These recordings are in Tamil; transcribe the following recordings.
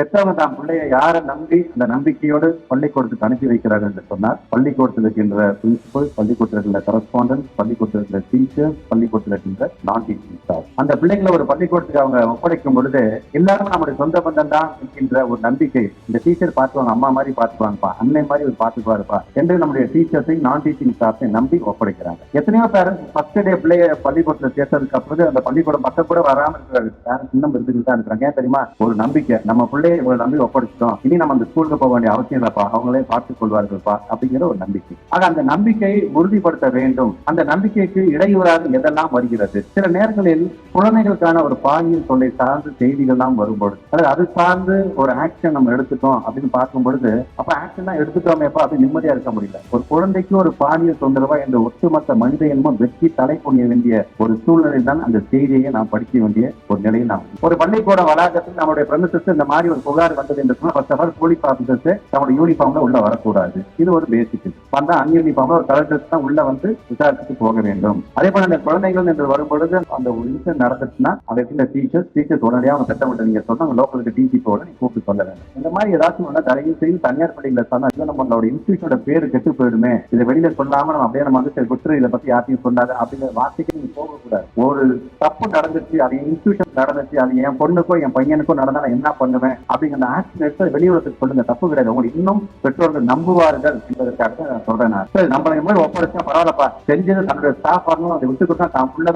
பெற்றவங்க தான். பிள்ளைய யாரை நம்பி அந்த நம்பிக்கையோடு பள்ளிக்கூடத்துக்கு அனுப்பி வைக்கிறார்கள் என்று சொன்னார் பள்ளிக்கூடத்தில் இருக்கின்ற பிரின்சிபல் பள்ளிக்கூடத்தில் இருக்கின்ற கரஸ்பாண்டன்ஸ் பள்ளிக்கூடத்தில் இருக்கிற டீச்சர்ஸ் பள்ளிக்கூடத்தில் இருக்கின்ற நான் டீச்சிங் ஸ்டாஃப் அந்த பிள்ளைங்களை ஒரு பள்ளிக்கூடத்துக்கு அவங்க ஒப்படைக்கும் பொழுது எல்லாரும் நம்முடைய சொந்த பந்தம் தான் இருக்கின்ற ஒரு நம்பிக்கை. இந்த டீச்சர் பார்த்துவாங்க அம்மா மாதிரி பார்த்துக்குவாங்கப்பா அன்னை மாதிரி ஒரு பார்த்துக்குவாருப்பா என்று நம்முடைய டீச்சர்ஸையும் நான் டீச்சிங் ஸ்டாஃபையும் நம்பி ஒப்படைக்கிறாங்க. எத்தனையோ பேரண்ட்ஸ் ஃபர்ஸ்ட் டே பிள்ளைய பள்ளிக்கூடத்தில் சேர்த்ததுக்கு அப்புறம் அந்த பள்ளிக்கூடம் பக்கம் கூட வராமல் இருக்கிற பேரண்ட்ஸ் இன்னும் இருந்துட்டு தான் இருக்கிறாங்க. ஏன் தெரியுமா? ஒரு நம்பிக்கை. நம்ம பிள்ளை பிள்ளைய இவ்வளவு நம்பி ஒப்படைச்சிட்டோம். இனி நம்ம அந்த ஸ்கூலுக்கு போக வேண்டிய அவசியம் இல்லப்பா. அவங்களே பார்த்துக் கொள்வார்கள்ப்பா அப்படிங்கிற ஒரு நம்பிக்கை. ஆக அந்த நம்பிக்கையை உறுதிப்படுத்த வேண்டும். அந்த நம்பிக்கைக்கு இடையூறாக எதெல்லாம் வருகிறது? சில நேரங்களில் குழந்தைகளுக்கான ஒரு பாலியல் தொல்லை சார்ந்து செய்திகள்லாம் வரும்பொழுது அதாவது அது சார்ந்து ஒரு ஆக்ஷன் நம்ம எடுத்துட்டோம் அப்படின்னு பார்க்கும் பொழுது அப்ப ஆக்ஷன் தான் எடுத்துட்டோமேப்பா அது நிம்மதியா இருக்க முடியல. ஒரு குழந்தைக்கு ஒரு பாலியல் தொந்தரவா என்ற ஒட்டுமொத்த மனித இனமும் வெற்றி தலை புனிய வேண்டிய ஒரு சூழ்நிலை தான் அந்த செய்தியை நாம் படிக்க வேண்டிய ஒரு நிலையில் நாம் ஒரு பள்ளிக்கூட வளாகத்தில் நம்மளுடைய பிரமிசஸ் இந்த மாதிரி ஒரு புகார் வந்தது என்று first of all police officers நம்மளோட யூனிஃபார்ம்ல உள்ள வரக்கூடாது. இது ஒரு பேசிக் வந்தா அன்யூனிஃபார்ம்ல ஒரு கலெக்டர்ஸ் தான் உள்ள வந்து விசாரிச்சுட்டு போக வேண்டும். அதே போல அந்த குழந்தைகள் என்று வரும்பொழுது அந்த ஒரு இன்சிடென்ட் நடந்துச்சுன்னா அதை இடத்துல டீச்சர்ஸ் டீச்சர்ஸ் உடனடியாக அவங்க திட்டமிட்டு நீங்க சொன்னாங்க லோக்கலுக்கு டிசி நீ கூப்பிட்டு சொல்ல வேண்டும். இந்த மாதிரி ஏதாச்சும் ஒண்ணா தயவு செய்து தனியார் பள்ளியில் சொன்னா இது நம்மளோட இன்ஸ்டியூஷனோட பேரு கெட்டு போயிடுமே. இதை வெளியில சொல்லாம நம்ம அப்படியே நம்ம வந்து சரி விட்டுரு இதை பத்தி யார்ட்டையும் சொல்லாது அப்படிங்கிற வார்த்தைக்கு நீங்க போகக்கூடாது. ஒரு தப்பு நடந்துச்சு அது இன்ஸ்டியூஷன் நடந்துச்சு அது என் பொண்ணுக்கோ என் பையனுக்கோ நடந்தா நான் என்ன பண்ணுவேன் அப்படிங்கிற ஆக்ஷன் எடுத்து வெளியுறத்துக்கு சொல்லுங்க. தப்பு கிடையாது. உங்களுக்கு இன்னும் பெற்றோர்கள் நம்புவார்கள் என்பதற்காக நான் சொல்றேன் நான். சரி நம்மளை மாதிரி ஒப்படைச்சா பரவாயில்லப்பா. செஞ்சது தன்னுடைய ஸ்டாஃப் வரணும் அதை விட்டு கொடுத்தா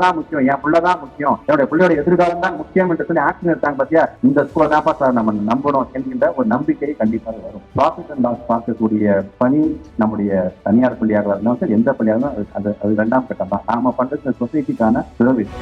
தான் முக்கியம். என் பிள்ளைதான் முக்கியம். என்னுடைய பிள்ளையோட எதிர்காலம் தான் முக்கியம் என்று சொல்லி ஆக்ஷன் எடுத்தாங்க பாத்தியா? இந்த ஸ்கூலை தான் சார் நம்ம நம்பணும் என்கின்ற ஒரு நம்பிக்கை கண்டிப்பாக வரும். ப்ராஃபிட் அண்ட் லாஸ் பார்க்கக்கூடிய பணி நம்முடைய தனியார் பள்ளியாக இருந்தாலும் சரி எந்த பள்ளியாக இருந்தாலும் அது அது ரெண்டாம் கட்டம் தான். நாம பண்றது சொசைட்டிக்கான சர்வீஸ்